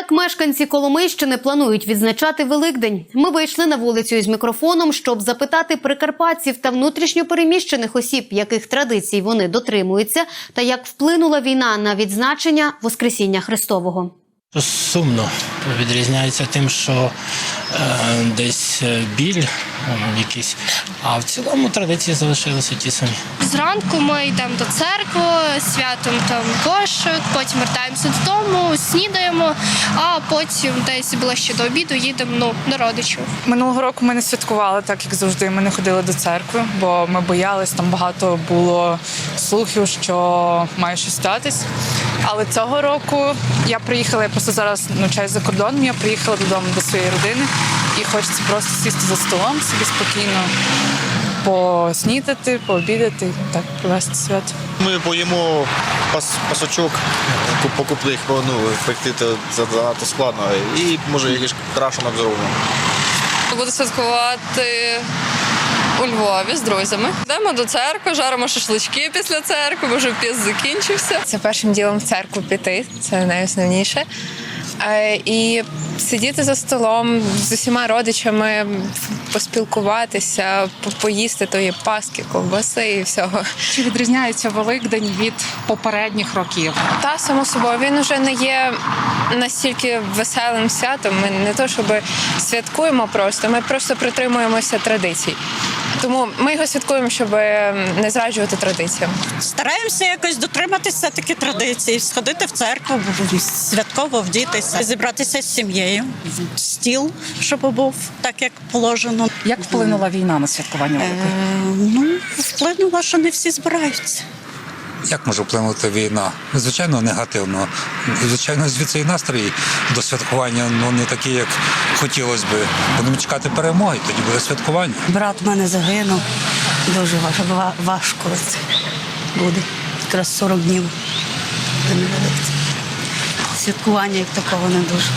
Як мешканці Коломийщини планують відзначати Великдень? Ми вийшли на вулицю із мікрофоном, щоб запитати прикарпатців та внутрішньопереміщених осіб, яких традицій вони дотримуються, та як вплинула війна на відзначення Воскресіння Христового. Сумно відрізняється тим, що е, десь е, біль е, якийсь, а в цілому традиції залишилися ті самі. Зранку ми йдемо до церкви, святом там кошик, потім вертаємося додому, снідаємо, а потім десь ближче до обіду їдемо ну, до родичів. Минулого року ми не святкували так, як завжди. Ми не ходили до церкви, бо ми боялись, там багато було слухів, що має щось статись. Але цього року я приїхала, я просто зараз навчаюся за кордоном, я приїхала додому до своєї родини і хочеться просто сісти за столом, собі спокійно поснідати, пообідати так провести свято. Ми поїмо пас, пасочок покупних, бо ну, пекти за- занадто складно. І може якийсь крашенок зробимо. Буду святкувати у Львові з друзями. Йдемо до церкви, жаримо шашлички після церкви, бо вже піс закінчився. Це першим ділом в церкву піти, це найосновніше. Е, І сидіти за столом з усіма родичами, поспілкуватися, поїсти тої паски, ковбаси і всього. Чи відрізняється Великдень від попередніх років? Та само собою він вже не є настільки веселим святом. Ми не то, щоб святкуємо просто, ми просто притримуємося традицій. Тому ми його святкуємо, щоб не зраджувати традиціям. Стараємося якось дотриматися такі традиції, сходити в церкву, святково вдітися, зібратися з сім'єю, в стіл, щоб був так, як положено. Як вплинула війна на святкування Е, ну, вплинуло, що не всі збираються. Як може вплинути війна? Звичайно, негативно. Звичайно, звідси і настрій до святкування ну не такий, як хотілося би. Будемо чекати перемоги, тоді буде святкування. Брат в мене загинув. Дуже важко, важко це буде. Якраз 40 днів. Святкування як такого не дуже.